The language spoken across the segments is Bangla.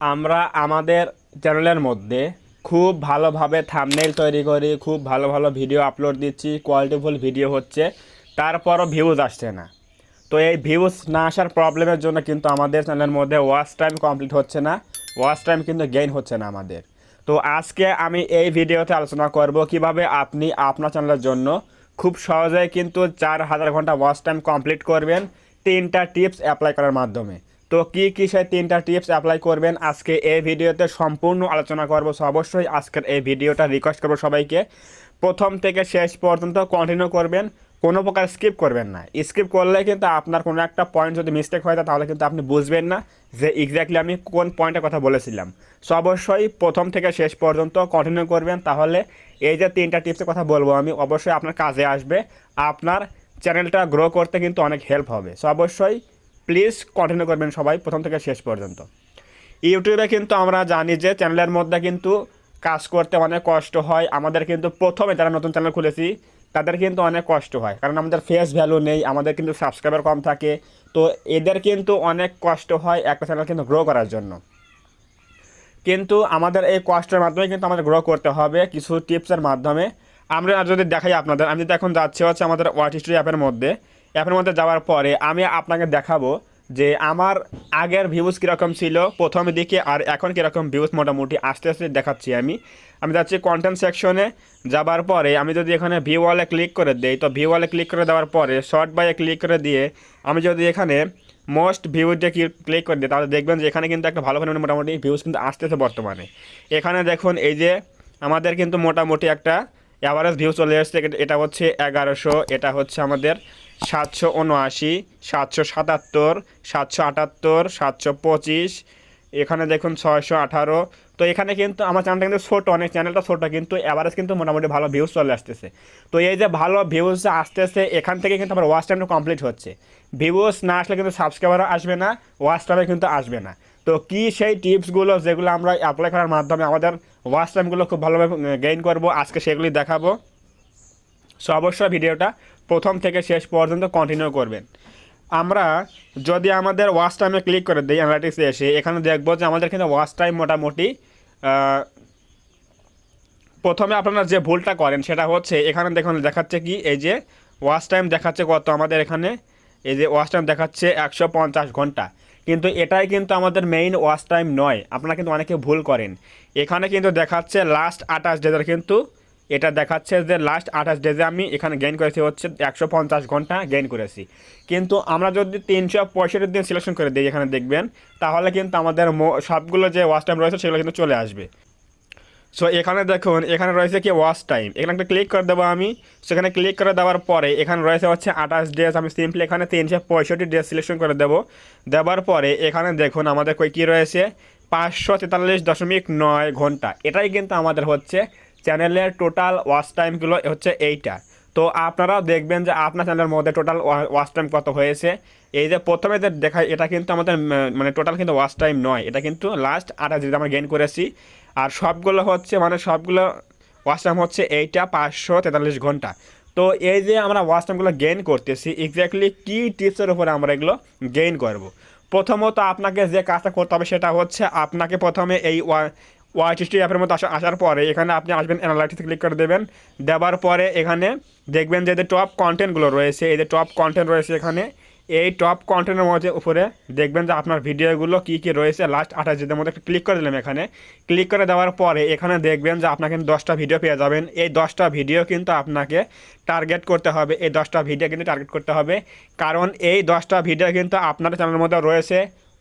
আমরা আমাদের চ্যানেলের মধ্যে খুব ভালোভাবে থামনেল তৈরি করি, খুব ভালো ভালো ভিডিও আপলোড দিচ্ছি কোয়ালিটিফুল ভিডিও হচ্ছে, তারপরও ভিউজ আসছে না। তো এই ভিউজ না আসার প্রবলেমের জন্য কিন্তু আমাদের চ্যানেলের মধ্যে ওয়াচ টাইম কমপ্লিট হচ্ছে না ওয়াচ টাইম কিন্তু গেইন হচ্ছে না আমাদের। তো আজকে আমি এই ভিডিওতে আলোচনা করব কীভাবে আপনি আপনার চ্যানেলের জন্য খুব সহজেই কিন্তু চার হাজার ঘণ্টা ওয়াচ টাইম কমপ্লিট করবেন, তিনটা টিপস অ্যাপ্লাই করার মাধ্যমে। তো কি কি সেই তিনটা টিপস অ্যাপ্লাই করবেন? আজকে এই ভিডিওতে সম্পূর্ণ আলোচনা করব। সো অবশ্যই আজকের এই ভিডিওটা রিকোয়েস্ট করব সবাইকে। প্রথম থেকে শেষ পর্যন্ত কন্টিনিউ করবেন। কোনো প্রকার স্কিপ করবেন না। স্কিপ করলে কিন্তু আপনার কোনো একটা পয়েন্ট যদি মিস্টেক হয়, তাহলে কিন্তু আপনি বুঝবেন না যে এক্স্যাক্টলি আমি কোন পয়েন্টের কথা বলেছিলাম। সো অবশ্যই প্রথম থেকে শেষ পর্যন্ত কন্টিনিউ করবেন। তাহলে এই যে তিনটা টিপসের কথা বলব আমি, অবশ্যই আপনার কাজে আসবে। আপনার চ্যানেলটা গ্রো করতে কিন্তু অনেক হেল্প হবে। সো অবশ্যই প্লিজ কন্টিনিউ করবেন সবাই, প্রথম থেকে শেষ পর্যন্ত। ইউটিউবে কিন্তু আমরা জানি যে চ্যানেলের মধ্যে কিন্তু কাজ করতে অনেক কষ্ট হয়। আমাদের কিন্তু প্রথমে যারা নতুন চ্যানেল খুলেছি, তাদের কিন্তু অনেক কষ্ট হয়। কারণ আমাদের ফেস ভ্যালু নেই, আমাদের কিন্তু সাবস্ক্রাইবার কম থাকে। তো এদের কিন্তু অনেক কষ্ট হয় একটা চ্যানেল কিন্তু গ্রো করার জন্য। কিন্তু আমাদের এই কষ্টের মাধ্যমে কিন্তু আমাদের গ্রো করতে হবে কিছু টিপসের মাধ্যমে। আমরা যদি দেখাই আপনাদের, আমি যদি এখন যাচ্ছি হচ্ছে আমাদের ওয়াট হিস্ট্রি অ্যাপের মধ্যে। অ্যাপের মধ্যে যাওয়ার পরে আমি আপনাকে দেখাবো যে আমার আগের ভিউজ কীরকম ছিল, প্রথম দিকে আর এখন কীরকম ভিউজ মোটামুটি আস্তে আস্তে দেখাচ্ছি আমি। আমি যাচ্ছি কন্টেন্ট সেকশনে যাবার পরে আমি যদি এখানে ভিউ ওয়ালে ক্লিক করে দিই, তো ভিউ ওয়ালে ক্লিক করে দেওয়ার পরে শর্ট বাইয়ে ক্লিক করে দিয়ে আমি যদি এখানে মোস্ট ভিউজে ক্লিক করে দিই, তাহলে দেখবেন যে এখানে কিন্তু একটা ভালো পরিমাণে মোটামুটি ভিউজ কিন্তু আসতেছে বর্তমানে। এখানে দেখুন এই যে আমাদের কিন্তু মোটামুটি একটা অ্যাভারেজ ভিউ চলে এসছে, এটা হচ্ছে এগারোশো, এটা হচ্ছে আমাদের সাতশো উনআশি, সাতশো সাতাত্তর, সাতশো আটাত্তর, সাতশো পঁচিশ, এখানে দেখুন ছয়শো আঠারো। তো এখানে কিন্তু আমার চ্যানেলটা কিন্তু ছোটো, অনেক চ্যানেলটা ছোটো, কিন্তু অ্যাভারেজ কিন্তু মোটামুটি ভালো ভিউজ চলে আসতেছে। তো এই যে ভালো ভিউজ আসতেছে, এখান থেকে কিন্তু আমার ওয়াচ টাইমটা কমপ্লিট হচ্ছে। ভিউজ না আসলে কিন্তু সাবস্ক্রাইবারও আসবে না ওয়াচ টাইমে কিন্তু আসবে না। তো কি সেই টিপসগুলো যেগুলো আমরা অ্যাপ্লাই করার মাধ্যমে আমাদের ওয়াচ টাইমগুলো খুব ভালোভাবে গেইন করব, আজকে সেগুলি দেখাবো। সো অবশ্যই ভিডিওটা প্রথম থেকে শেষ পর্যন্ত কন্টিনিউ করবেন আমরা যদি আমাদের ওয়াচ টাইমে ক্লিক করে দিই অ্যানালাইটিক্সে এসে, এখানে দেখব যে আমাদের কিন্তু ওয়াচ টাইম মোটামুটি প্রথমে আপনারা যে ভুলটা করেন সেটা হচ্ছে, এখানে দেখুন দেখাচ্ছে কি, এই যে ওয়াচ টাইম দেখাচ্ছে কত আমাদের এখানে, এই যে ওয়াচ টাইম দেখাচ্ছে একশো পঞ্চাশ ঘণ্টা। কিন্তু এটাই কিন্তু আমাদের মেইন ওয়াচ টাইম নয়, আপনারা কিন্তু অনেকে ভুল করেন। এখানে কিন্তু দেখাচ্ছে লাস্ট আঠাশ ডেজের কিন্তু এটা দেখাচ্ছে যে লাস্ট আঠাশ ডেজে আমি এখানে গেইন করেছি হচ্ছে একশো পঞ্চাশ ঘণ্টা গেইন করেছি। কিন্তু আমরা যদি তিনশো পঁয়ষট্টি দিন সিলেকশন করে দিই এখানে দেখবেন, তাহলে কিন্তু আমাদের সবগুলো যে ওয়াচ টাইম রয়েছে সেগুলো কিন্তু চলে আসবে। সো এখানে দেখুন, এখানে রয়েছে কি ওয়াচ টাইম এখানে একটা ক্লিক করে দেবো আমি। সেখানে ক্লিক করে দেওয়ার পরে এখানে রয়েছে হচ্ছে আঠাশ ডেজ আমি সিম্পলি এখানে তিনশো পঁয়ষট্টি ডেজ সিলেকশন করে দেবো। দেওয়ার পরে এখানে দেখুন আমাদের কই কী রয়েছে? পাঁচশো তেতাল্লিশ দশমিক নয় ঘণ্টা। এটাই কিন্তু আমাদের হচ্ছে চ্যানেলের টোটাল ওয়াচ টাইমগুলো হচ্ছে এইটা। তো আপনারাও দেখবেন যে আপনার চ্যানেলের মধ্যে টোটাল ওয়াচ টাইম কত হয়েছে। এই যে প্রথমে যে দেখা, এটা কিন্তু আমাদের মানে টোটাল কিন্তু ওয়াচ টাইম নয়। এটা কিন্তু লাস্ট আঠাশ যেটা আমরা গেইন করেছি। আর সবগুলো হচ্ছে মানে সবগুলো ওয়াচ টাইম হচ্ছে এইটা পাঁচশো তেতাল্লিশ ঘণ্টা। তো এই যে আমরা ওয়াচ টাইমগুলো গেইন করতেছি এক্স্যাক্টলি কী টিপসের উপরে আমরা এগুলো গেইন করব? প্রথমত আপনাকে যে কাজটা করতে হবে সেটা হচ্ছে, আপনাকে প্রথমে এই ওয়াইটিসটি অ্যাপের মধ্যে আসা আসার পরে এখানে আপনি আসবেন অ্যানালাইটিক্স ক্লিক করে দেবেন। দেওয়ার পরে এখানে দেখবেন যে টপ কন্টেন্টগুলো রয়েছে, এই যে টপ কন্টেন্ট রয়েছে এখানে, এই টপ কন্টেন্টের মধ্যে উপরে দেখবেন যে আপনার ভিডিওগুলো কী কী রয়েছে। লাস্ট আঠাশ দিনের মধ্যে ক্লিক করে দিলাম এখানে। ক্লিক করে দেওয়ার পরে এখানে দেখবেন যে আপনাকে দশটা ভিডিও পেয়ে যাবেন। এই দশটা ভিডিও কিন্তু আপনাকে টার্গেট করতে হবে। এই দশটা ভিডিও কিন্তু টার্গেট করতে হবে। কারণ এই দশটা ভিডিও কিন্তু আপনার চ্যানেলের মধ্যে রয়েছে।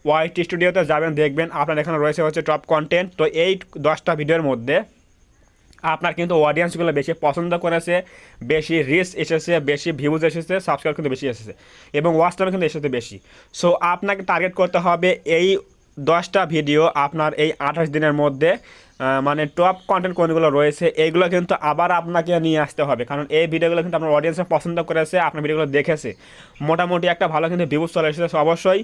ওয়াইট স্টুডিওতে যাবেন, দেখবেন আপনার এখানে রয়েছে হচ্ছে টপ কন্টেন্ট তো এই দশটা ভিডিওর মধ্যে আপনার কিন্তু অডিয়েন্সগুলো বেশি পছন্দ করেছে, বেশি রিচ এসেছে, বেশি ভিউজ এসেছে সাবস্ক্রাইব কিন্তু বেশি এসেছে এবং ওয়াচ টাইম কিন্তু এসেছে বেশি। সো আপনাকে টার্গেট করতে হবে এই দশটা ভিডিও আপনার এই আঠাশ দিনের মধ্যে মানে টপ কন্টেন্ট কোনগুলো রয়েছে এইগুলো কিন্তু আবার আপনাকে নিয়ে আসতে হবে। কারণ এই ভিডিওগুলো কিন্তু আপনার অডিয়েন্সে পছন্দ করেছে, আপনার ভিডিওগুলো দেখেছে। মোটামুটি একটা ভালো কিন্তু ভিউজ চলে এসেছে, অবশ্যই।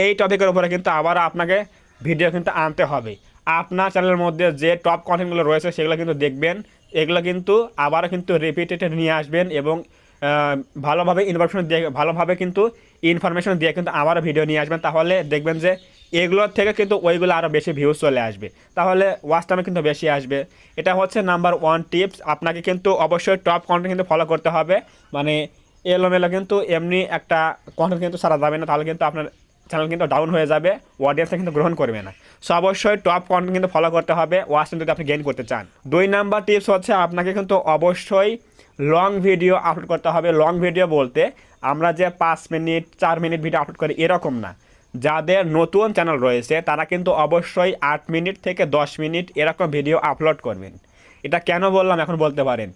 এই টপিকের উপরে কিন্তু আবার আপনাকে ভিডিও কিন্তু আনতে হবে। আপনার চ্যানেলের মধ্যে যে টপ কন্টেন্টগুলো রয়েছে, সেগুলো কিন্তু দেখবেন। এগুলো কিন্তু আবারও কিন্তু রিপিটেড নিয়ে আসবেন এবং ভালোভাবে ইনফরমেশন দিয়ে, ভালোভাবে কিন্তু ইনফরমেশন দিয়ে কিন্তু আবারও ভিডিও নিয়ে আসবেন। তাহলে দেখবেন যে এগুলোর থেকে কিন্তু ওইগুলো আরও বেশি ভিউজ চলে আসবে। তাহলে ওয়াচ টাইমে কিন্তু বেশি আসবে। এটা হচ্ছে নাম্বার ওয়ান টিপস আপনাকে কিন্তু অবশ্যই টপ কন্টেন্ট কিন্তু ফলো করতে হবে। মানে এলোমেলো কিন্তু এমনি একটা কন্টেন্ট কিন্তু সারা যাবে না। তাহলে কিন্তু আপনার চ্যানেল কিন্তু ডাউন হয়ে যাবে অডিয়েন্সটা কিন্তু গ্রহণ করবে না। সো অবশ্যই টপ কন্টেন্ট কিন্তু ফলো করতে হবে ওয়াচ যদি আপনি গেইন করতে চান। দুই নাম্বার টিপস হচ্ছে, আপনাকে কিন্তু অবশ্যই লং ভিডিও আপলোড করতে হবে। লং ভিডিও বলতে, আমরা যে পাঁচ মিনিট চার মিনিট ভিডিও আপলোড করি এরকম না। যাদের নতুন চ্যানেল রয়েছে, তারা কিন্তু অবশ্যই আট মিনিট থেকে দশ মিনিট এরকম ভিডিও আপলোড করবেন। এটা কেন বললাম এখন বলতে পারেন?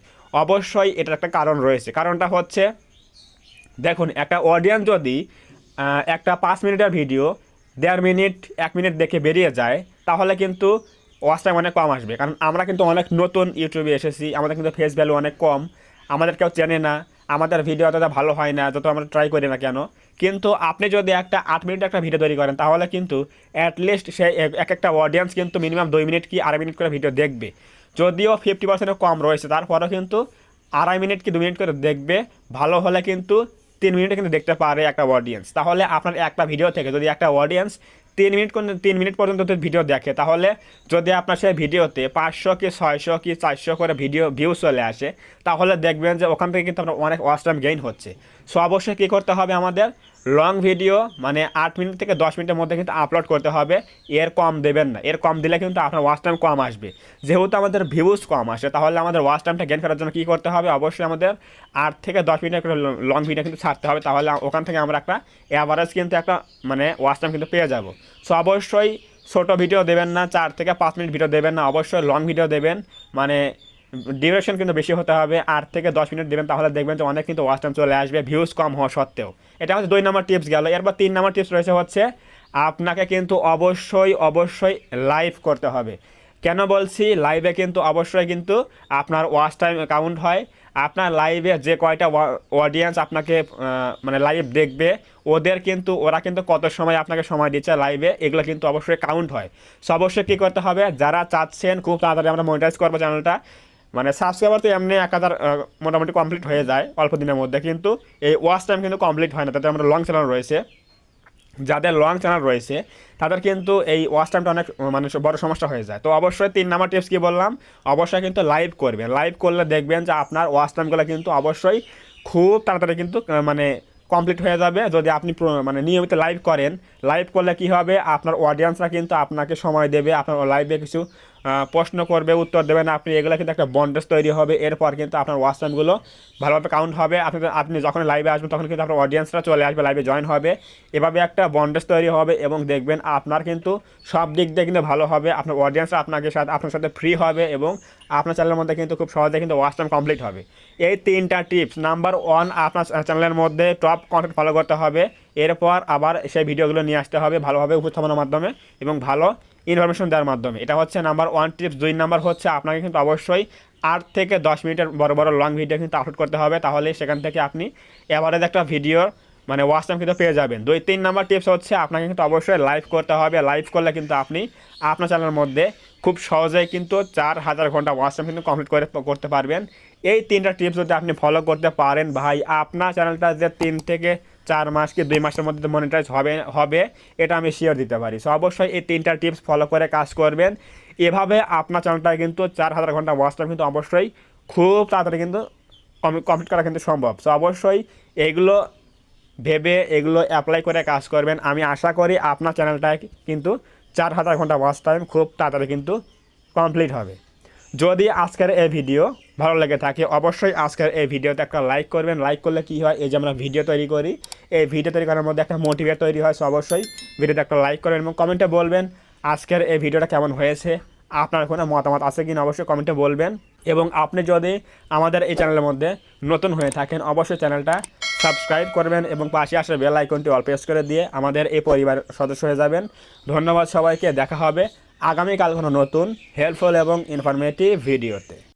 অবশ্যই এটার একটা কারণ রয়েছে। কারণটা হচ্ছে, দেখুন, একটা অডিয়েন্স যদি একটা পাঁচ মিনিটের ভিডিও, দেড় মিনিট, এক মিনিট দেখে বেরিয়ে যায়, তাহলে কিন্তু ওয়াচ টাইম অনেক কম আসবে। কারণ আমরা কিন্তু অনেক নতুন ইউটিউবে এসেছি, আমাদের কিন্তু ফেস ভ্যালু অনেক কম, আমাদের কেউ চেনে না, আমাদের ভিডিও অতটা ভালো হয় না, যত আমরা ট্রাই করি না কেন। কিন্তু আপনি যদি একটা আট মিনিট একটা ভিডিও তৈরি করেন, তাহলে কিন্তু অ্যাটলিস্ট সে এক একটা অডিয়েন্স কিন্তু মিনিমাম দুই মিনিট কি আড়াই মিনিট করে ভিডিও দেখবে। যদিও ফিফটি পার্সেন্টের কম রয়েছে, তারপরেও কিন্তু আড়াই মিনিট কি দু মিনিট করে দেখবে, ভালো হলে কিন্তু তিন মিনিটে কিন্তু দেখতে পারে একটা অডিয়েন্স তাহলে আপনার একটা ভিডিও থেকে যদি একটা অডিয়েন্স তিন মিনিট তিন মিনিট পর্যন্ত ভিডিও দেখে, তাহলে যদি আপনার সেই ভিডিওতে পাঁচশো কি ছয়শো কি চারশো করে ভিডিও ভিউ চলে আসে, তাহলে দেখবেন যে ওখান থেকে কিন্তু আপনার অনেক ওয়াচ টাইম গেইন হচ্ছে। সো অবশ্যই কী করতে হবে আমাদের? লং ভিডিও মানে আট মিনিট থেকে দশ মিনিটের মধ্যে কিন্তু আপলোড করতে হবে। এর কম দেবেন না। এর কম দিলে কিন্তু আপনার ওয়াচ টাইম কম আসবে। যেহেতু আমাদের ভিউজ কম আসে, তাহলে আমাদের ওয়াচ টাইমটা গেন করার জন্য কী করতে হবে? অবশ্যই আমাদের আট থেকে দশ মিনিটের লং ভিডিও কিন্তু ছাড়তে হবে। তাহলে ওখান থেকে আমরা একটা অ্যাভারেজ কিন্তু একটা মানে ওয়াচ টাইম কিন্তু পেয়ে যাব। সো অবশ্যই ছোটো ভিডিও দেবেন না, চার থেকে পাঁচ মিনিট ভিডিও দেবেন না। অবশ্যই লং ভিডিও দেবেন। মানে ডিউরেশন কিন্তু বেশি হতে হবে, আট থেকে দশ মিনিট দেবেন, তাহলে দেখবেন যে অনেক কিন্তু ওয়াচ টাইম চলে আসবে ভিউজ কম হওয়া সত্ত্বেও। এটা হচ্ছে দুই নম্বর টিপস গেল। এরপর তিন নম্বর টিপস রয়েছে হচ্ছে, আপনাকে কিন্তু অবশ্যই অবশ্যই লাইভ করতে হবে। কেন বলছি? লাইভে কিন্তু অবশ্যই কিন্তু আপনার ওয়াচ টাইম কাউন্ট হয়। আপনার লাইভে যে কয়টা অডিয়েন্স আপনাকে মানে লাইভ দেখবে, ওদের কিন্তু, ওরা কিন্তু কত সময় আপনাকে সময় দিচ্ছে লাইভে এগুলো কিন্তু অবশ্যই কাউন্ট হয়। সো অবশ্যই কী করতে হবে? যারা চাচ্ছেন, খুব তাড়াতাড়ি আমরা মনিটাইজ করব চ্যানেলটা মানে সাবস্ক্রাইবার তো এমনি এক হাজার মোটামুটি কমপ্লিট হয়ে যায় অল্প দিনের মধ্যে, কিন্তু এই ওয়াচ টাইম কিন্তু কমপ্লিট হয় না তাতে আমরা লং চ্যানেল রয়েছে। যাদের লং চ্যানেল রয়েছে, তাদের কিন্তু এই ওয়াচ টাইমটা অনেক মানে বড় সমস্যা হয়ে যায়। তো অবশ্যই তিন নাম্বার টিপস কি বললাম? অবশ্যই কিন্তু লাইভ করবেন লাইভ করলে দেখবেন যে আপনার ওয়াচ টাইমগুলো কিন্তু অবশ্যই খুব তাড়াতাড়ি কিন্তু মানে কমপ্লিট হয়ে যাবে। যদি আপনি মানে নিয়মিত লাইভ করেন লাইভ করলে কি হবে? আপনার অডিয়েন্সরা কিন্তু আপনাকে সময় দেবে, আপনার লাইভে কিছু প্রশ্ন করবে, উত্তর দেবেন আপনি এগুলো কিন্তু একটা বন্ডেজ তৈরি হবে। এরপর কিন্তু আপনার ওয়াচ টাইমগুলো ভালোভাবে কাউন্ট হবে। আপনি আপনি যখন লাইভে আসবেন, তখন কিন্তু আপনার অডিয়েন্সরা চলে আসবে লাইভে জয়েন হবে। এভাবে একটা বন্ডেজ তৈরি হবে এবং দেখবেন আপনার কিন্তু সব দিক দিয়ে কিন্তু ভালো হবে। আপনার অডিয়েন্সরা আপনাকে সাথে আপনার সাথে ফ্রি হবে এবং আপনার চ্যানেলের মধ্যে কিন্তু খুব সহজে কিন্তু ওয়াচ টাইম কমপ্লিট হবে। এই তিনটা টিপস নাম্বার ওয়ান আপনার চ্যানেলের মধ্যে টপ কন্টেন্ট ফলো করতে হবে। এরপর আবার সেই ভিডিওগুলো নিয়ে আসতে হবে ভালোভাবে উপস্থাপনার মাধ্যমে এবং ভালো ইনফরমেশন দেওয়ার মাধ্যমে। এটা হচ্ছে নাম্বার ওয়ান টিপস দুই নাম্বার হচ্ছে আপনাকে কিন্তু অবশ্যই আট থেকে দশ মিনিটের বড় বড় লং ভিডিও কিন্তু আপলোড করতে হবে, তাহলে সেখান থেকে আপনি এভারেজ একটা ভিডিওর মানে ওয়াচ টাইম কিন্তু পেয়ে যাবেন। দুই, তিন নাম্বার টিপস হচ্ছে আপনাকে কিন্তু অবশ্যই লাইভ করতে হবে। লাইভ করলে কিন্তু আপনি আপনার চ্যানেলের মধ্যে খুব সহজেই কিন্তু চার হাজার ঘণ্টা ওয়াচ টাইম কিন্তু কমপ্লিট করে করতে পারবেন। এই তিনটা টিপস যদি আপনি ফলো করতে পারেন ভাই, আপনার চ্যানেলটা যে তিন থেকে চার মাস কি দুই মাসের মধ্যে মনিটাইজ হবে হবে, এটা আমি শিওর দিতে পারি। সো অবশ্যই এই তিনটা টিপস ফলো করে কাজ করবেন। এভাবে আপনার চ্যানেলটা কিন্তু চার হাজার ঘণ্টা ওয়াচ টাইম কিন্তু অবশ্যই খুব তাড়াতাড়ি কিন্তু কমপ্লিট করা কিন্তু সম্ভব। সো অবশ্যই এগুলো ভেবে এগুলো অ্যাপ্লাই করে কাজ করবেন। আমি আশা করি আপনার চ্যানেলটায় কিন্তু চার হাজার ঘণ্টা ওয়াচ টাইম খুব তাড়াতাড়ি কিন্তু কমপ্লিট হবে। যদি আজকের এই ভিডিও ভালো লেগে থাকে, অবশ্যই আজকের এই ভিডিওতে একটা লাইক করবেন। লাইক করলে কি হয়? এই যে আমরা ভিডিও তৈরি করি, এই ভিডিও তৈরি করার মধ্যে একটা মোটিভেট তৈরি হয় সো অবশ্যই ভিডিওতে একটা লাইক করবেন এবং কমেন্টে বলবেন আজকের এই ভিডিওটা কেমন হয়েছে, আপনার কোনো মতামত আছে কিনা অবশ্যই কমেন্টে বলবেন। এবং আপনি যদি আমাদের এই চ্যানেলের মধ্যে নতুন হয়ে থাকেন, অবশ্যই চ্যানেলটা সাবস্ক্রাইব করবেন এবং পাশে আসা বেল আইকনটি অল প্রেস করে দিয়ে আমাদের এই পরিবার সদস্য হয়ে যাবেন। ধন্যবাদ সবাইকে, দেখা হবে আগামীকাল কোনো নতুন হেল্পফুল এবং ইনফরমেটিভ ভিডিওতে